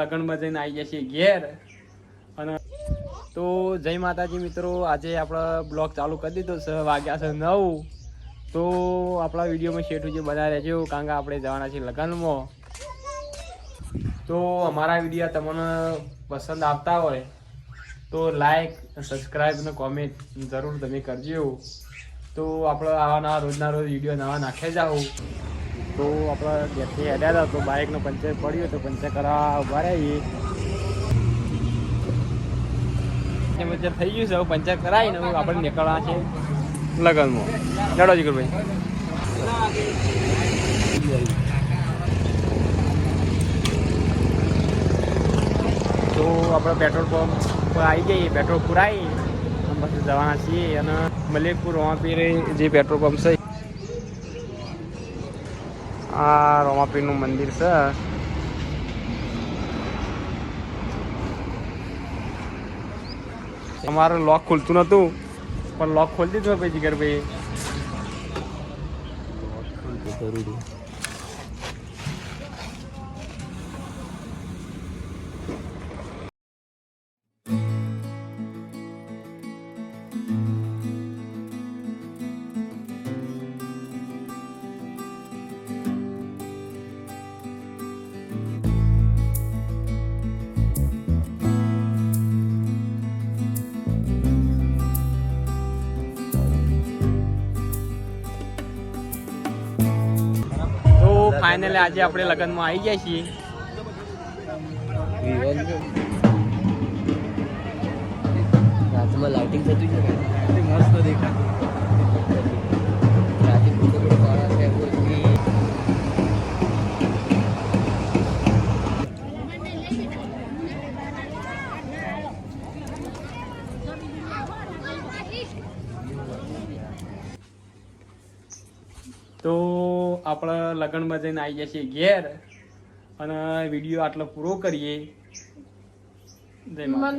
લગ્નમાં જઈને આવી જશે ઘેર. અને તો જય માતાજી મિત્રો, આજે આપણે બ્લોગ ચાલુ કરી દીધો છે, વાગ્યા છે નવ. તો આપણા વિડીયોમાં શેઠ જે બધા રહેજો, કારણ કે આપણે જવાના છીએ લગ્નમાં. તો અમારા વીડિયો તમને પસંદ આવતા હોય, તો લાઈક સબસ્ક્રાઈબ અને કોમેન્ટ જરૂર તમે કરજો. તો આપણે આવા નવા રોજના રોજ વીડિયો નવા નાખે જાઓ. તો આપણે ઘેરથી હેડ્યા હતા તો બાઇકનો પંચર પડ્યો તો પંચર કરવા ઊભા રહીએ પંચર થઈ ગયું છે હવે પંચર કરાવીને હવે આપણે નીકળવા છે. લગનમાં. લડો જીગરભાઈ. તો આપણે પેટ્રોલ પંપ પર આવી જઈએ પેટ્રોલ પૂરાવી પછી જવાના છીએ અને મલેકપુર રોમાપીર જે પેટ્રોલ પંપ છે આ રોમાપીરનું મંદિર છે. અમારે લોક ખુલતું નતું પણ લોક ખોલી દીધું ભાઈ જીગરભાઈ ફાઇનલી આજે આપણે લગ્નમાં આવી ગયા છીએ. રાતમાં લાઇટિંગ થતું છે તો આપણે લગ્નમાં જઈને આવી જશે ઘેર અને વીડિયો આટલો પૂરો કરીએ. જય મન